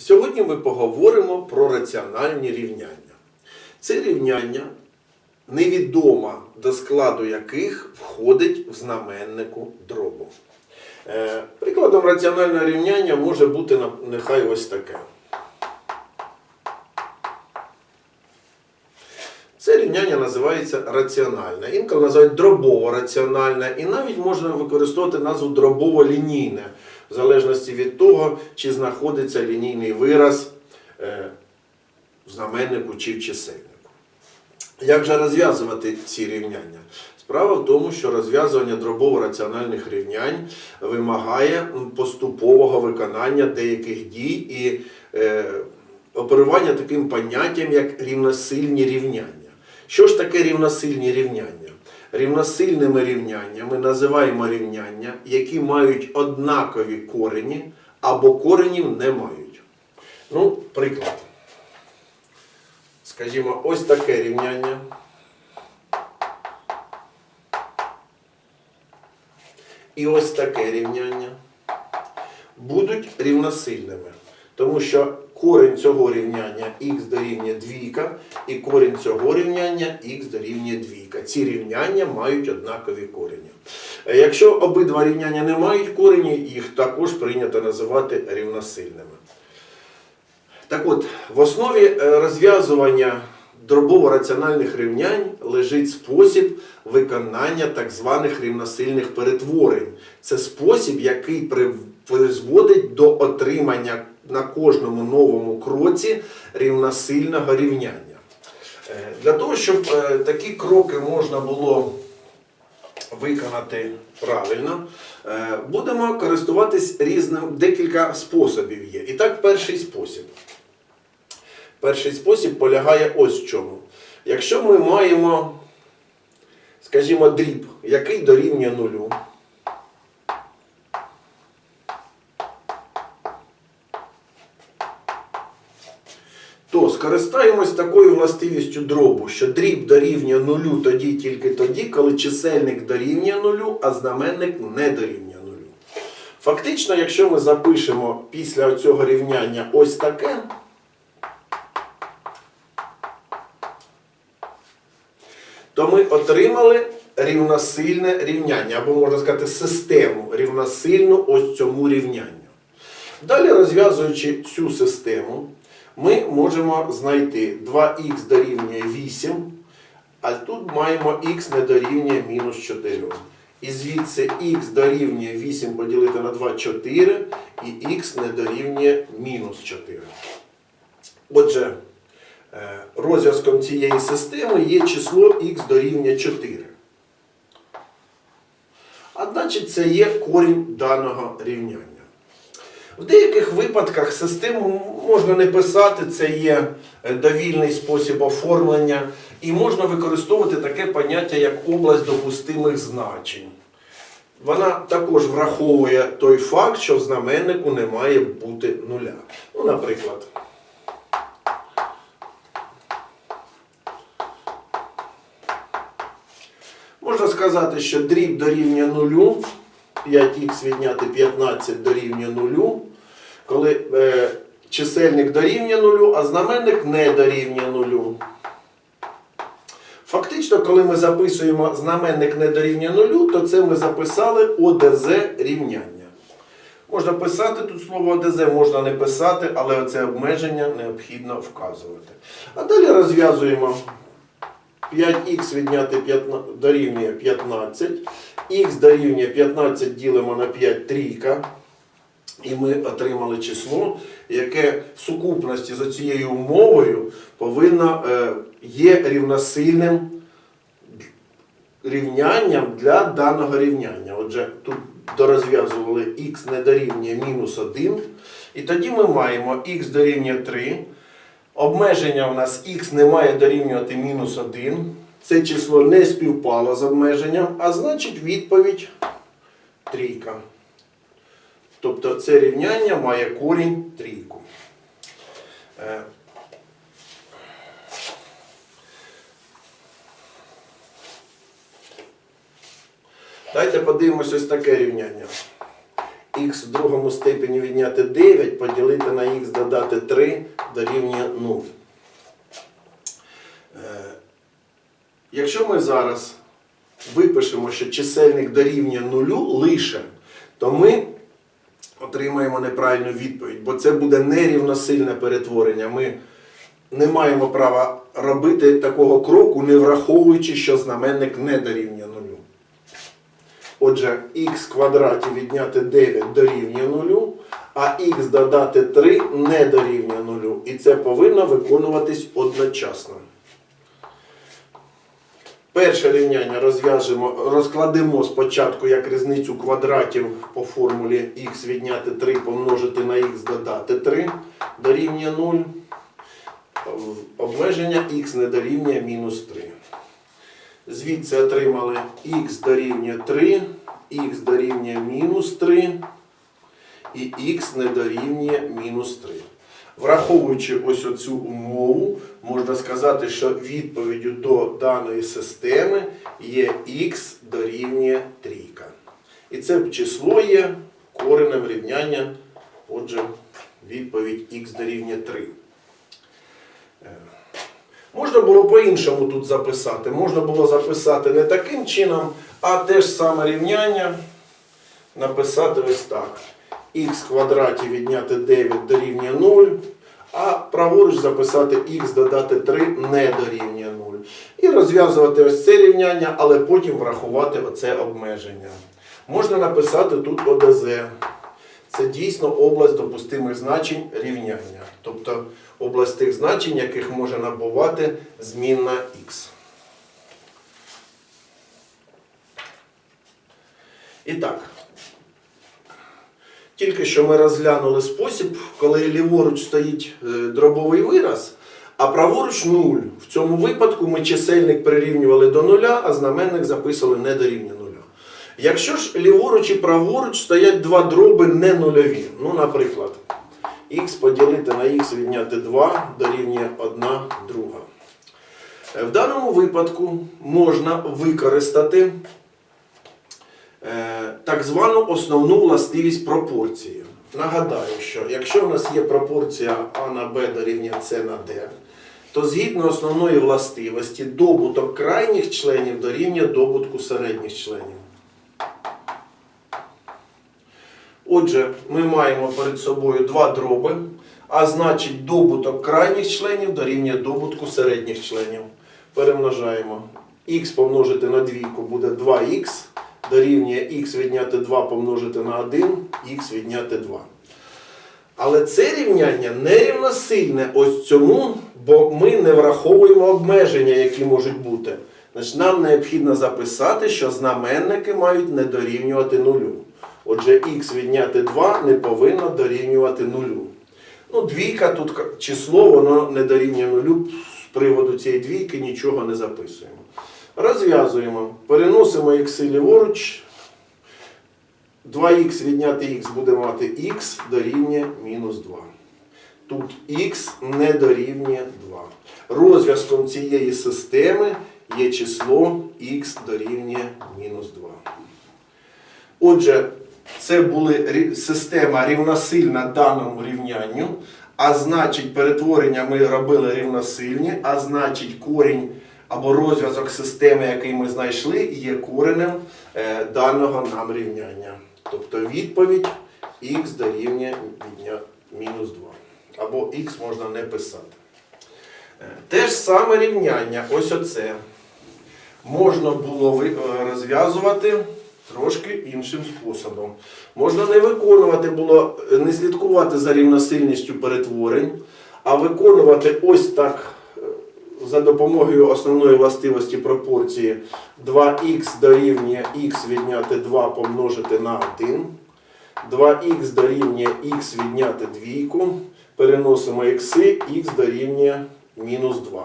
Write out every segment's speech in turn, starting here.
Сьогодні ми поговоримо про раціональні рівняння. Це рівняння, невідомо до складу яких входить в знаменнику дробу. Е, Прикладом раціонального рівняння може бути нехай ось таке. Це рівняння називається раціональне. Інколи називають дробово-раціональне, і навіть можна використовувати назву дробово-лінійне, в залежності від того, чи знаходиться лінійний вираз е, в знаменнику чи в чисельнику. Як же розв'язувати ці рівняння? Справа в тому, що розв'язування дробово-раціональних рівнянь вимагає поступового виконання деяких дій і е, оперування таким поняттям, як рівносильні рівняння. Що ж таке рівносильні рівняння? Рівносильними рівняннями називаємо рівняння, які мають однакові корені або коренів не мають. Ну, приклад. Скажімо, ось таке рівняння. І ось таке рівняння будуть рівносильними. Тому що корінь цього рівняння х дорівнює двійка, і корінь цього рівняння х дорівнює двійка. Ці рівняння мають однакові корені. Е, Якщо обидва рівняння не мають корені, їх також прийнято називати рівносильними. Так от, в основі е, розв'язування дробово-раціональних рівнянь лежить спосіб виконання так званих рівносильних перетворень. Це спосіб, який призводить до отримання на кожному новому кроці рівносильного рівняння. Е, Для того, щоб е, такі кроки можна було виконати правильно, е, будемо користуватись різним декілька способів є. І так, перший спосіб. Перший спосіб полягає ось в чому. Якщо ми маємо, скажімо, дріб, який дорівнює нулю, то скористаємось такою властивістю дробу, що дріб дорівнює нулю тоді тільки тоді, коли чисельник дорівнює нулю, а знаменник не дорівнює нулю. Фактично, якщо ми запишемо після цього рівняння ось таке, то ми отримали рівносильне рівняння, або можна сказати, систему рівносильну ось цьому рівнянню. Далі, розв'язуючи цю систему, ми можемо знайти 2х дорівнює 8, а тут маємо х не дорівнює мінус 4. І звідси х дорівнює 8 поділити на 2 4, і х не дорівнює мінус 4. Отже, е, розв'язком цієї системи є число х дорівнює 4. А значить, це є корінь даного рівняння. В деяких випадках систему можна не писати, це є е, довільний спосіб оформлення, і можна використовувати таке поняття, як область допустимих значень. Вона також враховує той факт, що в знаменнику не має бути нуля. Ну, наприклад. Можна сказати, що дріб дорівнює нулю, 5х відняти 15 дорівнює нулю, коли е, чисельник дорівнює нулю, а знаменник не дорівнює нулю. Фактично, коли ми записуємо знаменник не дорівнює нулю, то це ми записали ОДЗ рівняння. Можна писати тут слово ОДЗ, можна не писати, але це обмеження необхідно вказувати. А далі розв'язуємо 5х відняти 15, дорівнює 15, х дорівнює 15 ділимо на 5 трійка. І ми отримали число, яке в сукупності за цією умовою повинно е, є рівносильним рівнянням для даного рівняння. Отже, тут дорозв'язували х не дорівнює мінус 1. І тоді ми маємо х дорівнює 3. Обмеження у нас х не має дорівнювати мінус 1. Це число не співпало з обмеженням, а значить відповідь трійка. Тобто це рівняння має корінь трійку. Е, Давайте подивимось ось таке рівняння. х в другому степені відняти 9 поділити на х додати 3 дорівнює 0. Е, Якщо ми зараз випишемо, що чисельник дорівнює нулю лише, то ми отримаємо неправильну відповідь, бо це буде нерівносильне перетворення. Ми не маємо права робити такого кроку, не враховуючи, що знаменник не дорівнює нулю. Отже, х квадраті відняти 9 дорівнює нулю, а х додати 3 не дорівнює нулю. І це повинно виконуватись одночасно. Перше рівняння розв'яжемо, розкладемо спочатку як різницю квадратів по формулі х відняти 3 помножити на х додати 3 дорівнює 0. Обмеження х не дорівнює мінус 3. Звідси отримали х дорівнює 3, х дорівнює мінус 3 і х не дорівнює мінус 3. Враховуючи ось оцю умову, можна сказати, що відповіддю до даної системи є х дорівнює трійка. І це число є коренем рівняння, отже, відповідь х дорівнює 3. Е, Можна було по-іншому тут записати. Можна було записати не таким чином, а те ж саме рівняння написати ось так. Х квадраті відняти 9 дорівнює 0, а праворуч записати х додати 3 не дорівнює 0. І розв'язувати ось це рівняння, але потім врахувати оце обмеження. Можна написати тут ОДЗ. Це дійсно область допустимих значень рівняння. Тобто область тих значень, яких може набувати змінна х. І так, тільки що ми розглянули спосіб, коли ліворуч стоїть е, дробовий вираз, а праворуч 0. В цьому випадку ми чисельник прирівнювали до нуля, а знаменник записували не до рівня нуля. Якщо ж ліворуч і праворуч стоять два дроби не нульові, ну, наприклад, х поділити на х відняти 2 дорівнює 1 друга. Е, В даному випадку можна використати так звану основну властивість пропорції. Нагадаю, що якщо в нас є пропорція А на Б дорівнює С на Д, то згідно основної властивості добуток крайніх членів дорівнює добутку середніх членів. Отже, ми маємо перед собою два дроби, а значить добуток крайніх членів дорівнює добутку середніх членів. Перемножаємо. х помножити на двійку буде 2х, дорівнює х відняти 2 помножити на 1, х відняти 2. Але це рівняння нерівносильне ось цьому, бо ми не враховуємо обмеження, які можуть бути. Значить, нам необхідно записати, що знаменники мають не дорівнювати нулю. Отже, х відняти 2 не повинно дорівнювати нулю. Ну, двійка тут число, воно не дорівнює нулю. З приводу цієї двійки нічого не записуємо. Розв'язуємо. Переносимо х ліворуч. 2х відняти х буде мати х дорівнює мінус 2. Тут х не дорівнює 2. Розв'язком цієї системи є число х дорівнює мінус 2. Отже, це була система рівносильна даному рівнянню, а значить, перетворення ми робили рівносильні, а значить, корінь або розв'язок системи, який ми знайшли, є коренем е, даного нам рівняння. Тобто відповідь х дорівнює мінус 2. Або х можна не писати. Е, Те ж саме рівняння, ось оце, можна було е, розв'язувати трошки іншим способом. Можна не виконувати було, не слідкувати за рівносильністю перетворень, а виконувати ось так за допомогою основної властивості пропорції 2х дорівнює х відняти 2 помножити на 1. 2х дорівнює х відняти двійку. Переносимо ікси, х дорівнює мінус 2.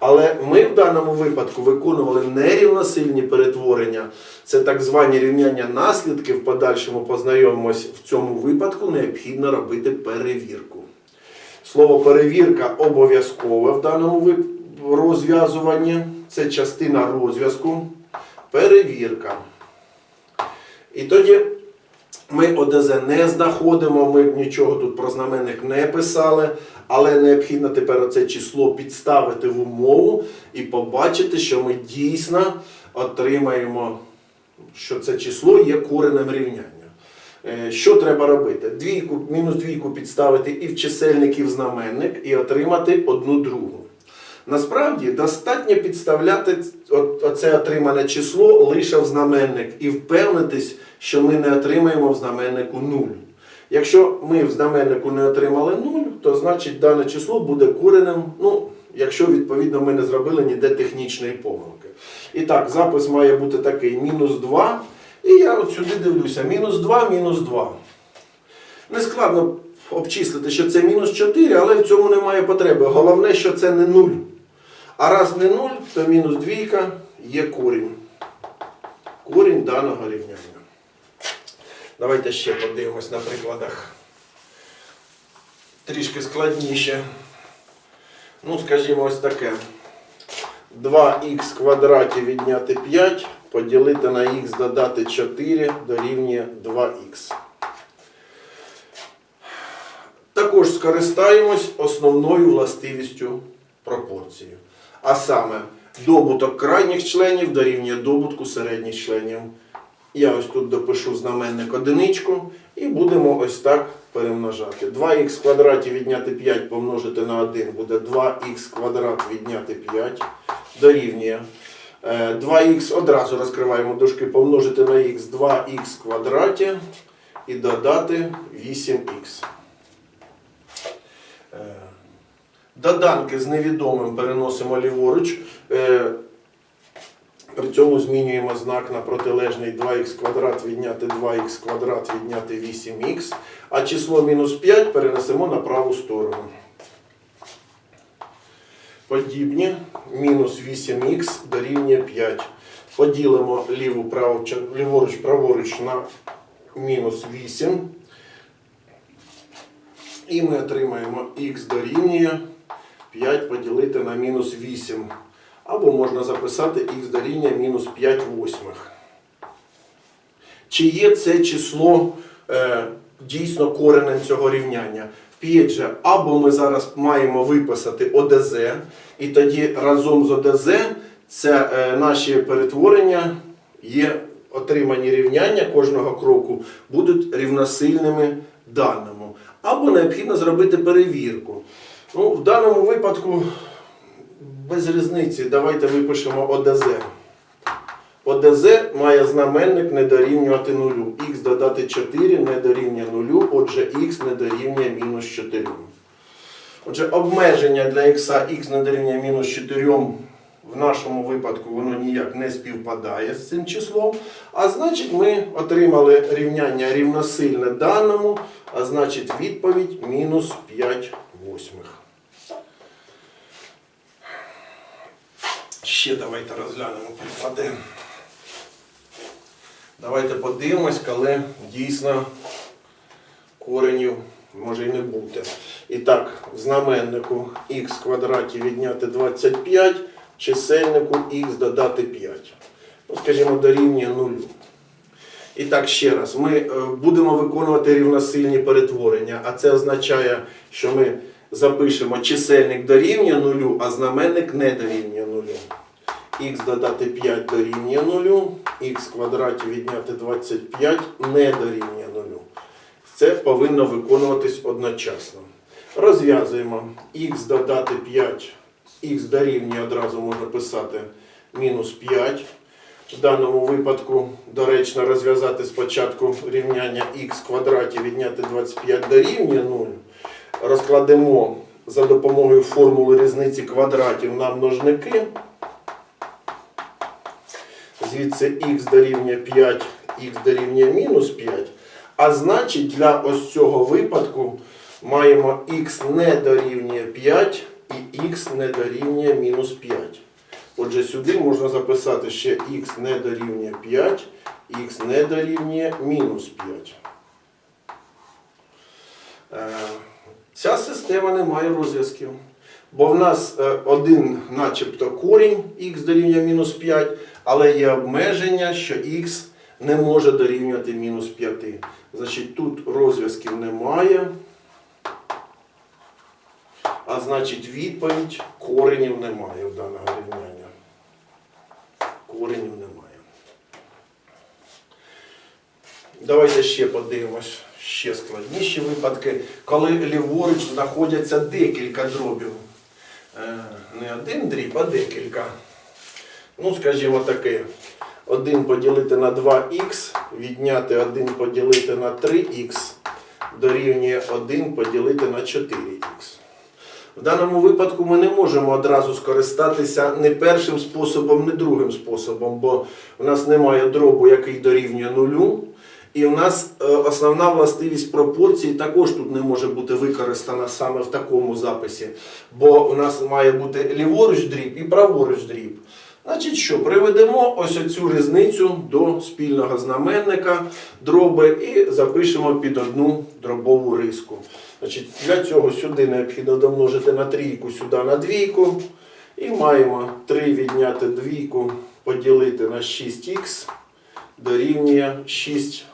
Але ми в даному випадку виконували нерівносильні перетворення. Це так звані рівняння наслідки. В подальшому познайомимось в цьому випадку необхідно робити перевірку. Слово перевірка обов'язкове в даному вип- розв'язуванні. Це частина розв'язку. Перевірка. І тоді Ми ОДЗ не знаходимо, ми нічого тут про знаменник не писали, але необхідно тепер оце число підставити в умову і побачити, що ми дійсно отримаємо, що це число є коренем рівняння. Е, Що треба робити? Двійку, мінус двійку підставити і в чисельник, і в знаменник, і отримати одну другу. Насправді достатньо підставляти оце отримане число лише в знаменник і впевнитись, що ми не отримаємо в знаменнику 0. Якщо ми в знаменнику не отримали 0, то значить дане число буде коренем, ну, якщо відповідно ми не зробили ніде технічної помилки. І так, запис має бути такий: мінус 2. І я от сюди дивлюся: мінус 2, мінус 2. Нескладно обчислити, що це мінус 4, але в цьому немає потреби. Головне, що це не 0. А раз не 0, то мінус 2 є корінь. Корінь даного рівняння. Давайте ще подивимось на прикладах. Трішки складніше. Ну, скажімо, ось таке. 2х квадраті відняти 5, поділити на х додати 4 дорівнює 2х. Також скористаємось основною властивістю пропорції. А саме, добуток крайніх членів дорівнює добутку середніх членів. Я ось тут допишу знаменник одиничку і будемо ось так перемножати. 2х квадраті відняти 5 помножити на 1 буде 2х квадрат відняти 5 дорівнює. Е, 2х одразу розкриваємо дужки, помножити на х 2х квадраті і додати 8х. Е, Доданки з невідомим переносимо ліворуч. Е, При цьому змінюємо знак на протилежний 2х квадрат відняти 2х квадрат відняти 8х, а число мінус 5 перенесемо на праву сторону. Подібні мінус 8х дорівнює 5. Поділимо ліву праву, ліворуч праворуч на мінус 8. І ми отримаємо х дорівнює 5 поділити на мінус 8. Або можна записати х дорівнює мінус 5 восьмих. Чи є це число е, дійсно коренем цього рівняння? Вп'ять же, або ми зараз маємо виписати ОДЗ, і тоді разом з ОДЗ це е, наші перетворення є отримані рівняння кожного кроку будуть рівносильними даному. Або необхідно зробити перевірку. Ну, в даному випадку без різниці. Давайте випишемо ОДЗ. ОДЗ має знаменник не дорівнювати нулю. Х додати 4 не дорівнює нулю, отже х не дорівнює мінус 4. Отже, обмеження для х не дорівнює мінус 4 в нашому випадку воно ніяк не співпадає з цим числом. А значить, ми отримали рівняння рівносильне даному, а значить відповідь мінус 5 восьмих. Ще давайте розглянемо приклади. Давайте подивимось, коли дійсно коренів може і не бути. І так, в знаменнику х квадраті відняти 25, чисельнику х додати 5. Ну, скажімо, дорівнює 0. І так, ще раз, ми е, будемо виконувати рівносильні перетворення, а це означає, що ми запишемо чисельник дорівнює 0, а знаменник не дорівнює 0. Х додати 5 дорівнює 0, х квадраті відняти 25 не дорівнює 0. Це повинно виконуватись одночасно. Розв'язуємо х додати 5, х дорівнює одразу можна писати мінус 5. В даному випадку доречно розв'язати спочатку рівняння х квадраті відняти 25 дорівнює 0. Розкладемо за допомогою формули різниці квадратів на множники. Звідси х дорівнює 5, х дорівнює мінус 5. А значить, для ось цього випадку маємо х не дорівнює 5 і х не дорівнює мінус 5. Отже, сюди можна записати ще х не дорівнює 5, х не дорівнює мінус 5. Е, Ця система не має розв'язків. Бо в нас е, один начебто корінь х дорівнює мінус 5, але є обмеження, що х не може дорівнювати мінус 5. Значить, тут розв'язків немає. А значить, відповідь коренів немає в даного рівняння. Коренів немає. Давайте ще подивимось ще складніші випадки, коли ліворуч знаходяться декілька дробів. Е, Не один дріб, а декілька. Ну, скажімо таке. 1 поділити на 2х, відняти 1 поділити на 3х, дорівнює 1 поділити на 4х. В даному випадку ми не можемо одразу скористатися не першим способом, не другим способом, бо в нас немає дробу, який дорівнює нулю. І в нас е, основна властивість пропорції також тут не може бути використана саме в такому записі, бо у нас має бути ліворуч дріб і праворуч дріб. Значить що, приведемо ось цю різницю до спільного знаменника дроби і запишемо під одну дробову риску. Значить, для цього сюди необхідно домножити на трійку, сюди на двійку. І маємо 3 відняти двійку, поділити на 6х дорівнює 6.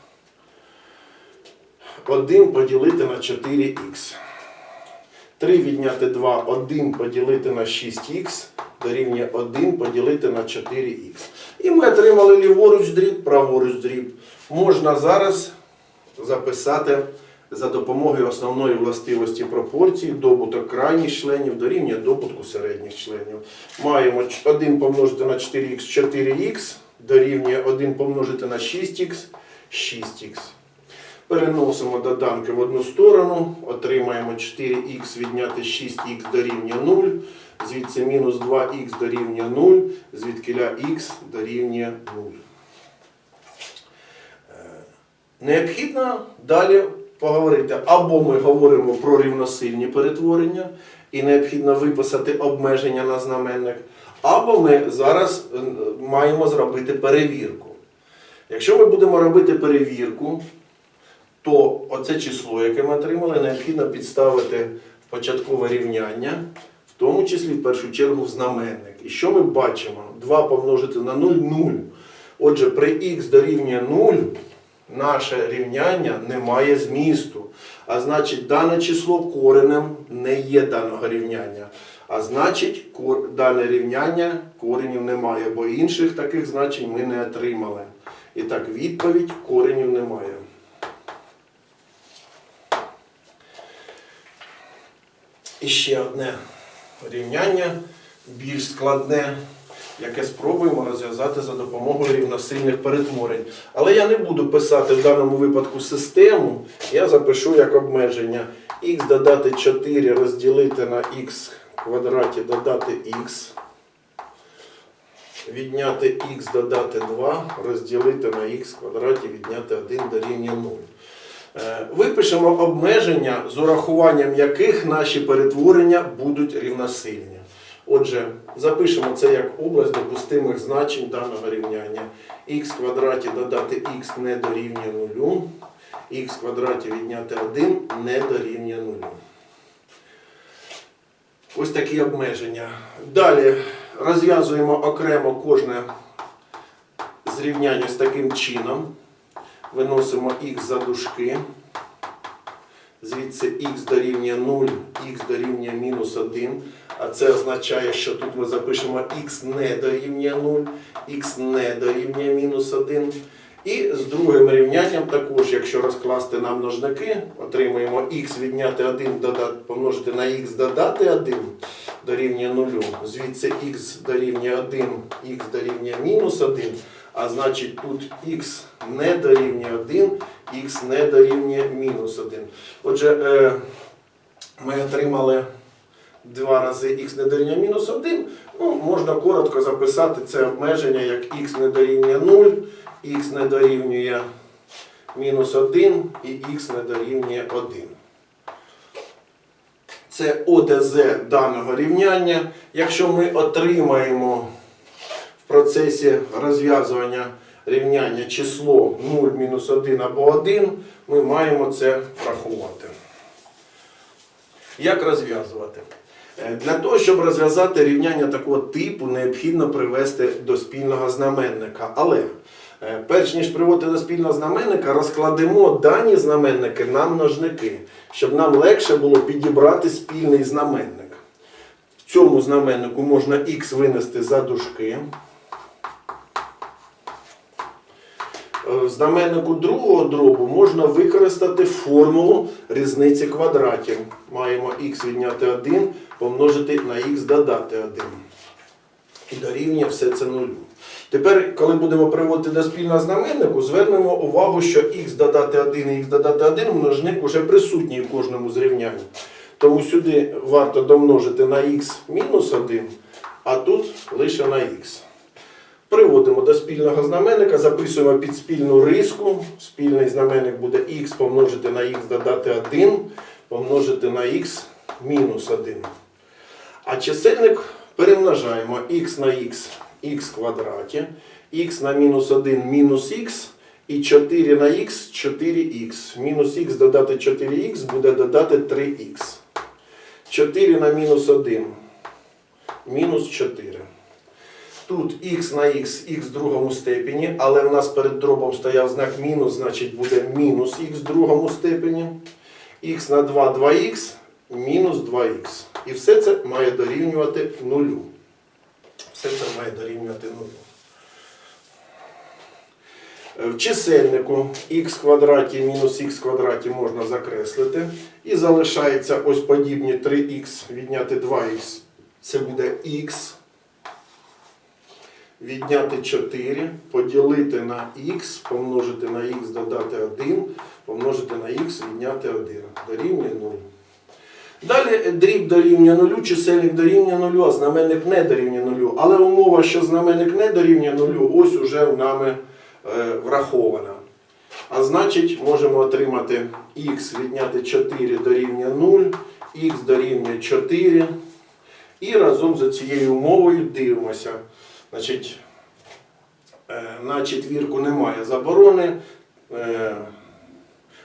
1 поділити на 4х. 3 відняти 2, 1 поділити на 6х дорівнює 1 поділити на 4х. І ми отримали ліворуч дріб, праворуч дріб. Можна зараз записати за допомогою основної властивості пропорції добуток крайніх членів дорівнює добутку середніх членів. Маємо 1 помножити на 4х 4х дорівнює 1 помножити на 6х 6х. Переносимо доданки в одну сторону, отримаємо 4х відняти 6х дорівнює 0, звідси мінус 2х дорівнює 0, звідкиля х дорівнює 0. Е, Необхідно далі поговорити, або ми говоримо про рівносильні перетворення, і необхідно виписати обмеження на знаменник, або ми зараз е, маємо зробити перевірку. Якщо ми будемо робити перевірку, то оце число, яке ми отримали, необхідно підставити в початкове рівняння, в тому числі в першу чергу в знаменник. І що ми бачимо? 2 помножити на 0 0. Отже, при х дорівнює 0 наше рівняння не має змісту. А значить, дане число коренем не є даного рівняння. А значить, дане рівняння коренів немає, бо інших таких значень ми не отримали. І так, відповідь коренів немає. І ще одне рівняння, більш складне, яке спробуємо розв'язати за допомогою рівносильних перетворень. Але я не буду писати в даному випадку систему, я запишу як обмеження х додати 4 розділити на х квадраті додати х. Відняти х додати 2, розділити на х квадраті, відняти 1 дорівнює 0. Е, Випишемо обмеження, з урахуванням яких наші перетворення будуть рівносильні. Отже, запишемо це як область допустимих значень даного рівняння. х квадраті додати х не дорівнює 0, х квадраті відняти 1 не дорівнює 0. Ось такі обмеження. Далі розв'язуємо окремо кожне зрівняння з таким чином. Виносимо х за дужки. Звідси х дорівнює 0, х дорівнює мінус 1. А це означає, що тут ми запишемо х не дорівнює 0, х не дорівнює мінус 1. І з другим рівнянням також, якщо розкласти на множники, отримуємо х відняти 1 додати, помножити на х додати 1 дорівнює 0. Звідси х дорівнює 1, х дорівнює мінус 1. А значить тут х не дорівнює 1, х не дорівнює мінус 1. Отже, е, ми отримали два рази х не дорівнює мінус 1. Ну, можна коротко записати це обмеження як х не дорівнює 0, х не дорівнює мінус 1 і х не дорівнює 1. Це ОДЗ даного рівняння. Якщо ми отримаємо процесі розв'язування рівняння число 0 мінус 1 або 1, ми маємо це врахувати. Як розв'язувати? Е, Для того, щоб розв'язати рівняння такого типу, необхідно привести до спільного знаменника. Але Е, Перш ніж приводити до спільного знаменника, розкладемо дані знаменники на множники, щоб нам легше було підібрати спільний знаменник. В цьому знаменнику можна х винести за дужки. Е, В знаменнику другого дробу можна використати формулу різниці квадратів. Маємо х відняти 1 помножити на х додати 1. І дорівнює все це нулю. Тепер, коли будемо приводити до спільного знаменнику, звернемо увагу, що х додати 1 і х додати 1 множник уже присутній в кожному зрівнянні. Тому сюди варто домножити на х мінус 1, а тут лише на х. Приводимо до спільного знаменника, записуємо під спільну риску. Спільний знаменник буде х помножити на х додати 1, помножити на х мінус 1. А чисельник перемножаємо х на х х квадраті, х на мінус 1 мінус х і 4 на х 4х. Мінус х додати 4х буде додати 3х. 4 на мінус 1 мінус 4. Тут х на х, х в другому степені, але в нас перед дробом стояв знак мінус, значить буде мінус х в другому степені. х на 2 2х, мінус 2х. І все це має дорівнювати нулю. Все це має дорівнювати нулю. Е, В чисельнику х квадраті мінус х квадраті можна закреслити. І залишається ось подібні 3х відняти 2х. Це буде х відняти 4, поділити на х, помножити на х, додати 1, помножити на х, відняти 1. Дорівнює 0. Далі дріб дорівнює 0, чисельник дорівнює 0, а знаменник не дорівнює 0. Але умова, що знаменник не дорівнює 0, ось уже в нами е, врахована. А значить, можемо отримати х відняти 4 дорівнює 0, х дорівнює 4. І разом з цією умовою дивимося. Значить, е, на четвірку немає заборони. Е,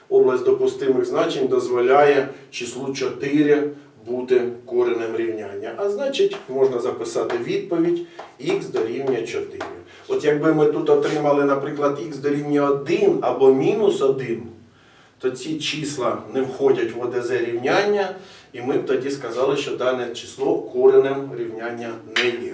Область допустимих значень дозволяє числу 4 бути коренем рівняння. А значить, можна записати відповідь х дорівнює 4. От якби ми тут отримали, наприклад, х дорівнює 1 або мінус 1, то ці числа не входять в ОДЗ рівняння, і ми б тоді сказали, що дане число коренем рівняння не є.